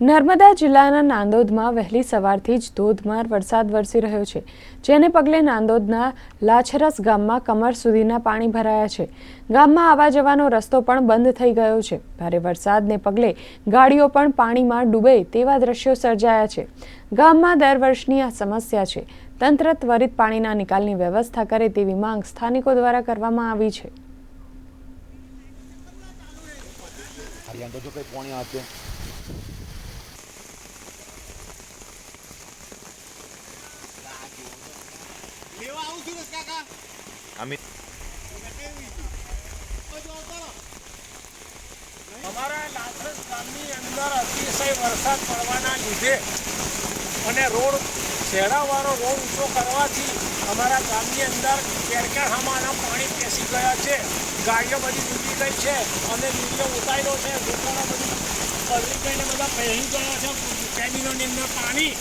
નર્મદા જિલ્લાના નાંદોદમાં વહેલી સવારથી જ ધોધમાર વરસાદ વરસી રહ્યો છે, જેને પગલે નાંદોદના લાછરસ ગામમાં કમર સુધીના પાણી ભરાયા છે. ગામમાં આવવા જવાનો રસ્તો પણ બંધ થઈ ગયો છે. ભારે વરસાદને પગલે ગાડીઓ પણ પાણીમાં ડૂબે તેવા દ્રશ્યો સર્જાયા છે. ગામમાં દર વર્ષની આ સમસ્યા છે. તંત્ર ત્વરિત પાણીના નિકાલની વ્યવસ્થા કરે તેવી માંગ સ્થાનિકો દ્વારા કરવામાં આવી છે. લેવા આવું છું કાકા? અમે અમારા લાથરસ ગામની અંદર અતિશય વરસાદ પડવાના લીધે અને રોડ શેડાવાળો રોડ ઊંચો કરવાથી અમારા ગામની અંદર કેરકેહામાના પાણી પેસી ગયા છે ગાડીઓ બધી ડૂબી ગઈ છે અને લીલીઓ ઉતાર્યો છે દુકાનો બધી પલળી ગઈને બધા પહેરી ગયા છે કેબિનોની અંદર પાણી.